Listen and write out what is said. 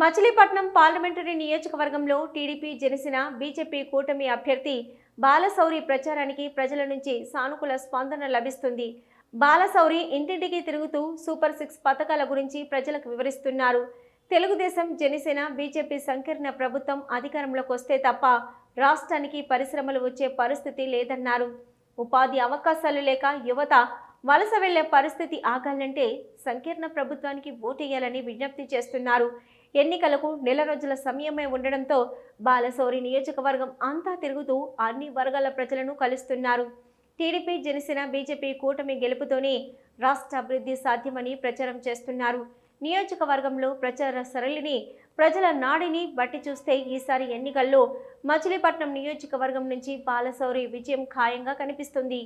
Machilipatnam parliamentary నియోజకవర్గంలో TDP Janasena BJP కూటమి అభ్యర్థి బాలశౌరి ప్రచారానికి ప్రజల నుంచి సానుకూల స్పందన లభిస్తుంది. బాలశౌరి ఇంటింటికి తిరుగుతూ సూపర్ సిక్స్ పథకాల గురించి ప్రజలకు వివరిస్తున్నారు. తెలుగుదేశం జనసేన బీజేపీ సంకీర్ణ ప్రభుత్వం అధికారంలోకి వస్తే తప్ప రాష్ట్రానికి పరిశ్రమలు వచ్చే పరిస్థితి లేదన్నారు. ఉపాధి అవకాశాలు లేక యువత వలస వెళ్ళే పరిస్థితి ఆగాలంటే సంకీర్ణ ప్రభుత్వానికి ఓటేయాలని విజ్ఞప్తి చేస్తున్నారు. ఎన్నికలకు నెల రోజుల సమయమే ఉండడంతో బాలసౌరి నియోజకవర్గం అంతా తిరుగుతూ అన్ని వర్గాల ప్రజలను కలుస్తున్నారు. టీడీపీ జనసేన బీజేపీ కూటమి గెలుపుతోనే రాష్ట్ర అభివృద్ధి సాధ్యమని ప్రచారం చేస్తున్నారు. నియోజకవర్గంలో ప్రచార సరళిని ప్రజల నాడిని బట్టి చూస్తే ఈసారి ఎన్నికల్లో మచిలీపట్నం నియోజకవర్గం నుంచి బాలసౌరి విజయం ఖాయంగా కనిపిస్తుంది.